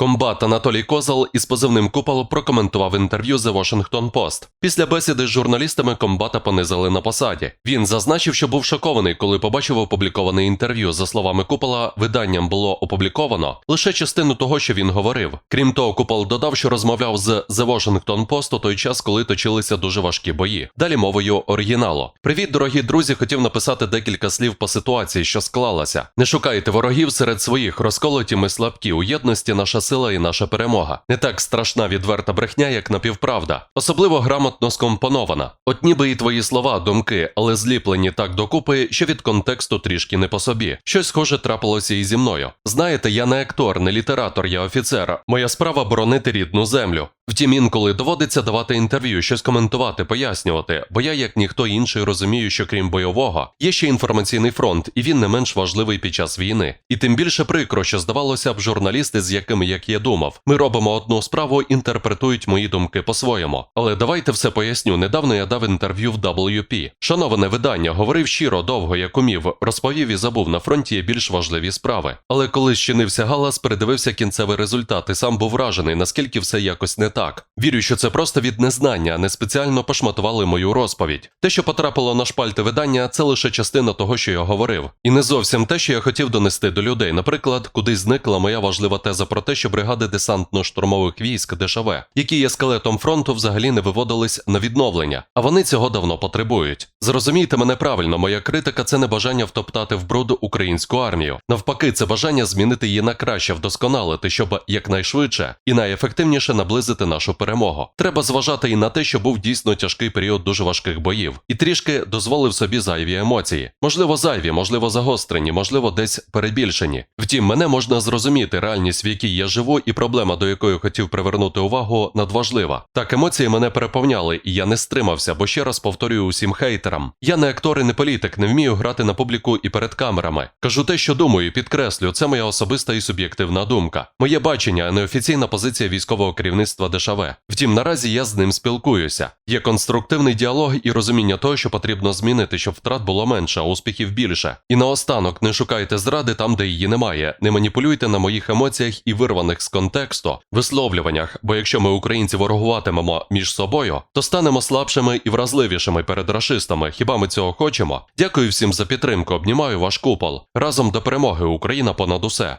Комбат Анатолій Козал із позивним купол прокоментував інтерв'ю The Washington Post. Після бесіди з журналістами комбата понизили на посаді. Він зазначив, що був шокований, коли побачив опубліковане інтерв'ю. За словами купола, виданням було опубліковано лише частину того, що він говорив. Крім того, купол додав, що розмовляв з The Washington Post у той час, коли точилися дуже важкі бої. Далі мовою оригіналу. Привіт, дорогі друзі! Хотів написати декілька слів по ситуації, що склалася. Не шукайте ворогів серед своїх, розколоті ми слабкі. У єдності наша сила і наша перемога. Не так страшна відверта брехня, як напівправда. Особливо грамотно скомпонована. От ніби і твої слова, думки, але зліплені так докупи, що від контексту трішки не по собі. Щось схоже трапилося і зі мною. Знаєте, я не актор, не літератор, я офіцер. Моя справа боронити рідну землю. Втім, інколи доводиться давати інтерв'ю, щось коментувати, пояснювати, бо я, як ніхто інший, розумію, що крім бойового, є ще інформаційний фронт, і він не менш важливий під час війни. І тим більше прикро, що здавалося б, журналісти, з якими як я думав, ми робимо одну справу, інтерпретують мої думки по-своєму. Але давайте все поясню. Недавно я дав інтерв'ю в WP. Шановане видання, говорив щиро, довго, як умів, розповів і забув на фронті є більш важливі справи. Але коли щинився галас, передивився кінцевий результат і сам був вражений, наскільки все якось не. Вірю, що це просто від незнання, а не спеціально пошматували мою розповідь. Те, що потрапило на шпальти видання, це лише частина того, що я говорив. І не зовсім те, що я хотів донести до людей. Наприклад, кудись зникла моя важлива теза про те, що бригади десантно-штурмових військ ДШВ, які є скелетом фронту, взагалі не виводились на відновлення, а вони цього давно потребують. Зрозумійте мене правильно, моя критика це не бажання втоптати в бруду українську армію. Навпаки, це бажання змінити її на краще, вдосконалити, щоб якнайшвидше і найефективніше наблизити нашу перемогу. Треба зважати і на те, що був дійсно тяжкий період дуже важких боїв, і трішки дозволив собі зайві емоції. Можливо, зайві, можливо, загострені, можливо, десь перебільшені. Втім, мене можна зрозуміти, реальність, в якій я живу, і проблема, до якої хотів привернути увагу, надважлива. Так, емоції мене переповняли, і я не стримався, бо ще раз повторюю усім хейтерам. Я не актор і не політик, не вмію грати на публіку і перед камерами. Кажу те, що думаю, підкреслю, це моя особиста і суб'єктивна думка. Моє бачення, а не офіційна позиція військового керівництва ДШВ. Втім, наразі я з ним спілкуюся. Є конструктивний діалог і розуміння того, що потрібно змінити, щоб втрат було менше, а успіхів більше. І наостанок не шукайте зради там, де її немає. Не маніпулюйте на моїх емоціях і вирваних з контексту висловлюваннях. Бо якщо ми, українці, ворогуватимемо між собою, то станемо слабшими і вразливішими перед рашистами. Хіба ми цього хочемо? Дякую всім за підтримку. Обнімаю ваш купол. Разом до перемоги Україна понад усе.